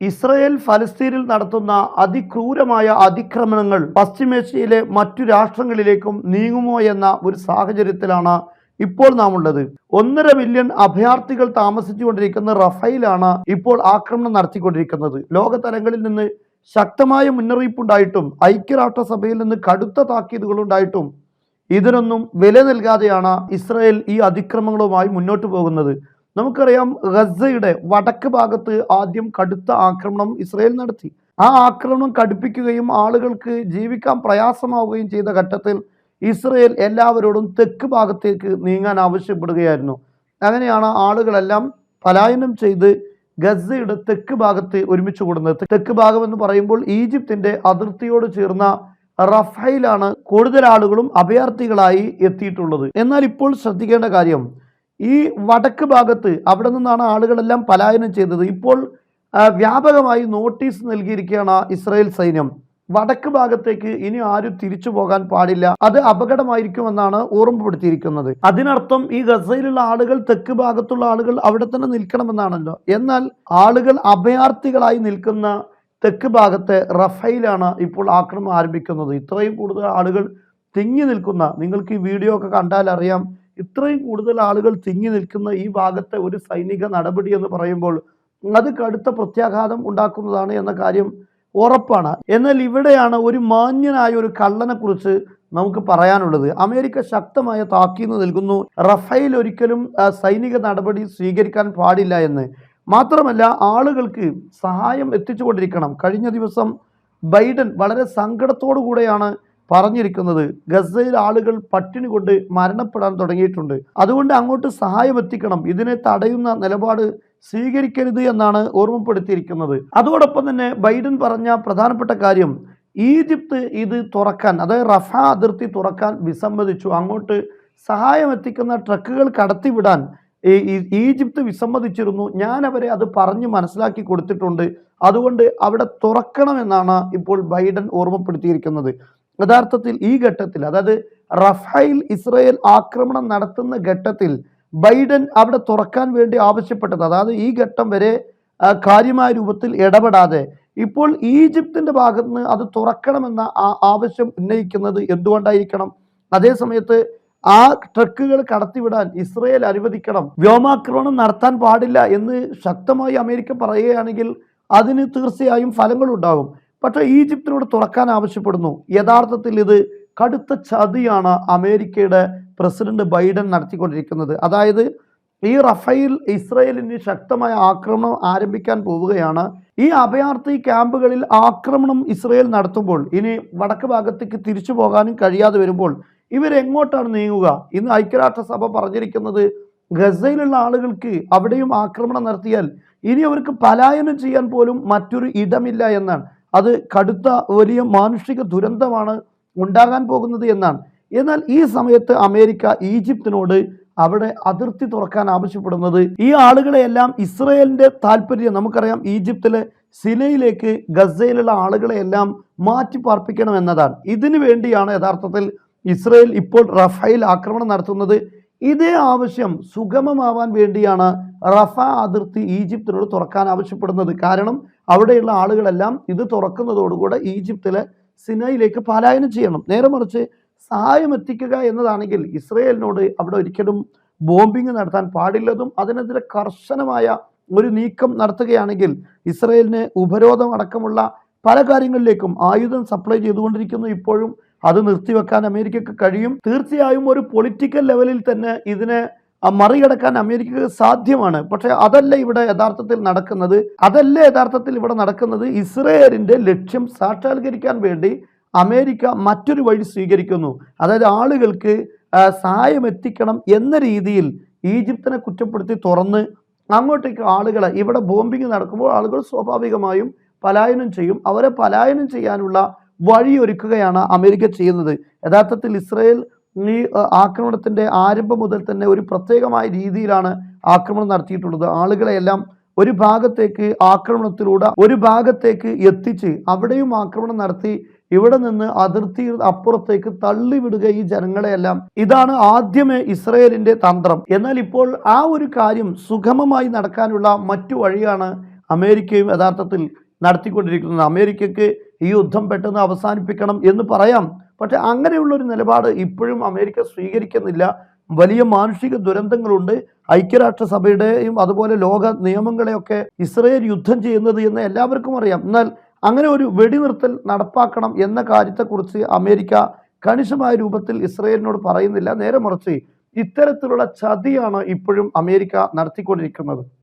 Israel ഫലസ്തീനിൽ നടത്തുന്ന അതിക്രൂരമായ അതിക്രമണങ്ങൾ പശ്ചിമേഷ്യയിലെ മറ്റു രാഷ്ട്രങ്ങളിലേക്കും നീങ്ങുമോ എന്ന ഒരു സാഹചര്യത്തിലാണ് ഇപ്പോൾ നാം ഉള്ളത് ഒന്നര മില്യൺ അഭയാർത്ഥികൾ താമസിച്ചുകൊണ്ടിരിക്കുന്ന റഫൈലാണ് ഇപ്പോൾ ആക്രമണം നടത്തിക്കൊണ്ടിരിക്കുന്നത്. ലോകതലങ്ങളിൽ നിന്ന് ശക്തമായ മുന്നറിയിപ്പുണ്ടായിട്ടും ഐക്യരാഷ്ട്രസഭയിൽ നിന്ന് കടുത്ത താക്കീതുകളുണ്ടായിട്ടും ഇതിനൊന്നും വില നൽകാതെയാണ് ഇസ്രയേൽ ഈ അതിക്രമങ്ങളുമായി മുന്നോട്ട് പോകുന്നത്. നമുക്കറിയാം ഗസയുടെ വടക്ക് ഭാഗത്ത് ആദ്യം കടുത്ത ആക്രമണം ഇസ്രയേൽ നടത്തി. ആ ആക്രമണം കടുപ്പിക്കുകയും ആളുകൾക്ക് ജീവിക്കാൻ പ്രയാസമാവുകയും ചെയ്ത ഘട്ടത്തിൽ ഇസ്രയേൽ എല്ലാവരോടും തെക്ക് ഭാഗത്തേക്ക് നീങ്ങാൻ ആവശ്യപ്പെടുകയായിരുന്നു. അങ്ങനെയാണ് ആളുകളെല്ലാം പലായനം ചെയ്ത് ഗസയുടെ തെക്ക് ഭാഗത്ത് ഒരുമിച്ച് കൂടുന്നത്. തെക്ക് ഭാഗം എന്ന് പറയുമ്പോൾ ഈജിപ്തിന്റെ അതിർത്തിയോട് ചേർന്ന റഫൈലാണ് കൂടുതൽ ആളുകളും അഭയാർത്ഥികളായി എത്തിയിട്ടുള്ളത്. എന്നാൽ ഇപ്പോൾ ശ്രദ്ധിക്കേണ്ട കാര്യം ഈ വടക്ക് ഭാഗത്ത് അവിടെ നിന്നാണ് ആളുകളെല്ലാം പലായനം ചെയ്തത്. ഇപ്പോൾ വ്യാപകമായി നോട്ടീസ് നൽകിയിരിക്കുകയാണ് ഇസ്രായേൽ സൈന്യം. വടക്ക് ഭാഗത്തേക്ക് ഇനി ആരും തിരിച്ചു പോകാൻ പാടില്ല. അത് അപകടമായിരിക്കുമെന്നാണ് ഓർമ്മപ്പെടുത്തിയിരിക്കുന്നത്. അതിനർത്ഥം ഈ ഗസയിലുള്ള ആളുകൾ തെക്ക് ഭാഗത്തുള്ള ആളുകൾ അവിടെ തന്നെ നിൽക്കണമെന്നാണല്ലോ. എന്നാൽ ആളുകൾ അഭയാർത്ഥികളായി നിൽക്കുന്ന തെക്ക് ഭാഗത്തെ റഫയിലാണ് ഇപ്പോൾ ആക്രമണം ആരംഭിക്കുന്നത്. ഇത്രയും കൂടുതൽ ആളുകൾ തിങ്ങി നിൽക്കുന്ന നിങ്ങൾക്ക് ഈ വീഡിയോ ഒക്കെ കണ്ടാൽ അറിയാം ഇത്രയും കൂടുതൽ ആളുകൾ തിങ്ങി നിൽക്കുന്ന ഈ ഭാഗത്തെ ഒരു സൈനിക നടപടി എന്ന് പറയുമ്പോൾ അത് കടുത്ത പ്രത്യാഘാതം ഉണ്ടാക്കുന്നതാണ് എന്ന കാര്യം ഉറപ്പാണ്. എന്നാൽ ഇവിടെയാണ് ഒരു മാന്യനായ ഒരു കള്ളനെക്കുറിച്ച് നമുക്ക് പറയാനുള്ളത്. അമേരിക്ക ശക്തമായ താക്കീന്ന് നൽകുന്നു. റഫേൽ ഒരിക്കലും സൈനിക നടപടി സ്വീകരിക്കാൻ പാടില്ല എന്ന്. മാത്രമല്ല ആളുകൾക്ക് സഹായം എത്തിച്ചുകൊണ്ടിരിക്കണം. കഴിഞ്ഞ ദിവസം ബൈഡൻ വളരെ സങ്കടത്തോടു കൂടെയാണ് പറഞ്ഞിരിക്കുന്നത് ഗസയിൽ ആളുകൾ പട്ടിണി കൊണ്ട് മരണപ്പെടാൻ തുടങ്ങിയിട്ടുണ്ട്. അതുകൊണ്ട് അങ്ങോട്ട് സഹായം എത്തിക്കണം. ഇതിനെ തടയുന്ന നിലപാട് സ്വീകരിക്കരുത് എന്നാണ് ഓർമ്മപ്പെടുത്തിയിരിക്കുന്നത്. അതോടൊപ്പം തന്നെ ബൈഡൻ പറഞ്ഞ പ്രധാനപ്പെട്ട കാര്യം ഈജിപ്ത് ഇത് തുറക്കാൻ അതായത് റഫ അതിർത്തി തുറക്കാൻ വിസമ്മതിച്ചു. അങ്ങോട്ട് സഹായം എത്തിക്കുന്ന ട്രക്കുകൾ കടത്തിവിടാൻ ഈജിപ്ത് വിസമ്മതിച്ചിരുന്നു. ഞാൻ അവരെ അത് പറഞ്ഞ് മനസ്സിലാക്കി കൊടുത്തിട്ടുണ്ട്. അതുകൊണ്ട് അവിടെ തുറക്കണമെന്നാണ് ഇപ്പോൾ ബൈഡൻ ഓർമ്മപ്പെടുത്തിയിരിക്കുന്നത്. യഥാർത്ഥത്തിൽ ഈ ഘട്ടത്തിൽ അതായത് റഫൈൽ ഇസ്രയേൽ ആക്രമണം നടത്തുന്ന ഘട്ടത്തിൽ ബൈഡൻ അവിടെ തുറക്കാൻ വേണ്ടി ആവശ്യപ്പെട്ടത് അതായത് ഈ ഘട്ടം വരെ കാര്യമായ രൂപത്തിൽ ഇടപെടാതെ ഇപ്പോൾ ഈജിപ്തിന്റെ ഭാഗത്ത് നിന്ന് അത് തുറക്കണമെന്ന ആവശ്യം ഉന്നയിക്കുന്നത് എന്തുകൊണ്ടായിരിക്കണം? അതേസമയത്ത് ആ ട്രക്കുകൾ കടത്തിവിടാൻ ഇസ്രയേൽ അനുവദിക്കണം. വ്യോമാക്രമണം നടത്താൻ പാടില്ല എന്ന് ശക്തമായി അമേരിക്ക പറയുകയാണെങ്കിൽ അതിന് തീർച്ചയായും ഫലങ്ങളുണ്ടാകും. പക്ഷേ ഈജിപ്തിനോട് തുറക്കാൻ ആവശ്യപ്പെടുന്നു. യഥാർത്ഥത്തിൽ ഇത് കടുത്ത ചതിയാണ് അമേരിക്കയുടെ പ്രസിഡന്റ് ബൈഡൻ നടത്തിക്കൊണ്ടിരിക്കുന്നത്. അതായത് ഈ റഫേൽ ഇസ്രയേലിന് ശക്തമായ ആക്രമണം ആരംഭിക്കാൻ പോവുകയാണ്. ഈ അഭയാർത്ഥി ക്യാമ്പുകളിൽ ആക്രമണം ഇസ്രയേൽ നടത്തുമ്പോൾ ഇനി വടക്ക് ഭാഗത്തേക്ക് തിരിച്ചു പോകാനും കഴിയാതെ വരുമ്പോൾ ഇവരെങ്ങോട്ടാണ് നീങ്ങുക? ഇന്ന് ഐക്യരാഷ്ട്രസഭ പറഞ്ഞിരിക്കുന്നത് ഗസയിലുള്ള ആളുകൾക്ക് അവിടെയും ആക്രമണം നടത്തിയാൽ ഇനി അവർക്ക് പലായനം ചെയ്യാൻ പോലും മറ്റൊരു ഇടമില്ല എന്നാണ്. അത് കടുത്ത വലിയ മാനുഷിക ദുരന്തമാണ് ഉണ്ടാകാൻ പോകുന്നത് എന്നാണ്. എന്നാൽ ഈ സമയത്ത് അമേരിക്ക ഈജിപ്തിനോട് അവിടെ അതിർത്തി തുറക്കാൻ ആവശ്യപ്പെടുന്നത് ഈ ആളുകളെയെല്ലാം ഇസ്രയേലിന്റെ താല്പര്യം നമുക്കറിയാം ഈജിപ്തിലെ സിനയിലേക്ക് ഗസയിലുള്ള ആളുകളെയെല്ലാം മാറ്റി പാർപ്പിക്കണം എന്നതാണ്. ഇതിനു വേണ്ടിയാണ് യഥാർത്ഥത്തിൽ ഇസ്രയേൽ ഇപ്പോൾ റഫേൽ ആക്രമണം നടത്തുന്നത്. ഇതേ ആവശ്യം സുഗമമാവാൻ വേണ്ടിയാണ് റഫ അതിർത്തി ഈജിപ്തിനോട് തുറക്കാൻ ആവശ്യപ്പെടുന്നത്. കാരണം അവിടെയുള്ള ആളുകളെല്ലാം ഇത് തുറക്കുന്നതോടുകൂടെ ഈജിപ്തിലെ സിനയിലേക്ക് പലായനം ചെയ്യണം. നേരെ മറിച്ച് സഹായം എത്തിക്കുക എന്നതാണെങ്കിൽ ഇസ്രയേലിനോട് അവിടെ ഒരിക്കലും ബോംബിംഗ് നടത്താൻ പാടില്ലതും അതിനെതിരെ കർശനമായ ഒരു നീക്കം നടത്തുകയാണെങ്കിൽ ഇസ്രയേലിന് ഉപരോധം അടക്കമുള്ള പല കാര്യങ്ങളിലേക്കും ആയുധം സപ്ലൈ ചെയ്തുകൊണ്ടിരിക്കുന്നു. ഇപ്പോഴും അത് നിർത്തിവെക്കാൻ അമേരിക്കക്ക് കഴിയും. തീർച്ചയായും ഒരു പൊളിറ്റിക്കൽ ലെവലിൽ തന്നെ ഇതിനെ മറികടക്കാൻ അമേരിക്കക്ക് സാധ്യമാണ്. പക്ഷെ അതല്ല ഇവിടെ യഥാർത്ഥത്തിൽ നടക്കുന്നത്. അതല്ല യഥാർത്ഥത്തിൽ ഇവിടെ നടക്കുന്നത് ഇസ്രയേലിന്റെ ലക്ഷ്യം സാക്ഷാത്കരിക്കാൻ വേണ്ടി അമേരിക്ക മറ്റൊരു വഴി സ്വീകരിക്കുന്നു. അതായത് ആളുകൾക്ക് സഹായം എത്തിക്കണം എന്ന രീതിയിൽ ഈജിപ്തിനെ കുറ്റപ്പെടുത്തി തുറന്ന് അങ്ങോട്ടേക്ക് ആളുകളെ ഇവിടെ ബോംബിങ് നടക്കുമ്പോൾ ആളുകൾ സ്വാഭാവികമായും പലായനം ചെയ്യും. അവരെ പലായനം ചെയ്യാനുള്ള വഴിയൊരുക്കുകയാണ് അമേരിക്ക ചെയ്യുന്നത്. യഥാർത്ഥത്തിൽ ഇസ്രയേൽ ഈ ആക്രമണത്തിന്റെ ആരംഭം മുതൽ തന്നെ ഒരു പ്രത്യേകമായ രീതിയിലാണ് ആക്രമണം നടത്തിയിട്ടുള്ളത്. ആളുകളെയെല്ലാം ഒരു ഭാഗത്തേക്ക് ആക്രമണത്തിലൂടെ ഒരു ഭാഗത്തേക്ക് എത്തിച്ച് അവിടെയും ആക്രമണം നടത്തി ഇവിടെ നിന്ന് അതിർത്തി അപ്പുറത്തേക്ക് തള്ളിവിടുക ഈ ജനങ്ങളെയെല്ലാം. ഇതാണ് ആദ്യമേ ഇസ്രയേലിന്റെ തന്ത്രം. എന്നാൽ ഇപ്പോൾ ആ ഒരു കാര്യം സുഗമമായി നടക്കാനുള്ള മറ്റു വഴിയാണ് അമേരിക്കയും യഥാർത്ഥത്തിൽ നടത്തിക്കൊണ്ടിരിക്കുന്നത്. അമേരിക്കയ്ക്ക് ഈ യുദ്ധം പെട്ടെന്ന് അവസാനിപ്പിക്കണം എന്ന് പറയാം. പക്ഷെ അങ്ങനെയുള്ളൊരു നിലപാട് ഇപ്പോഴും അമേരിക്ക സ്വീകരിക്കുന്നില്ല. വലിയ മാനുഷിക ദുരന്തങ്ങളുണ്ട്. ഐക്യരാഷ്ട്രസഭയുടെയും അതുപോലെ ലോക നിയമങ്ങളെയൊക്കെ ഇസ്രയേൽ യുദ്ധം ചെയ്യുന്നത് എന്ന് എല്ലാവർക്കും അറിയാം. എന്നാൽ അങ്ങനെ ഒരു വെടിനിർത്തൽ നടപ്പാക്കണം എന്ന കാര്യത്തെക്കുറിച്ച് അമേരിക്ക കണിശമായ രൂപത്തിൽ ഇസ്രയേലിനോട് പറയുന്നില്ല. നേരെ മറിച്ച് ഇത്തരത്തിലുള്ള ചതിയാണ് ഇപ്പോഴും അമേരിക്ക നടത്തിക്കൊണ്ടിരിക്കുന്നത്.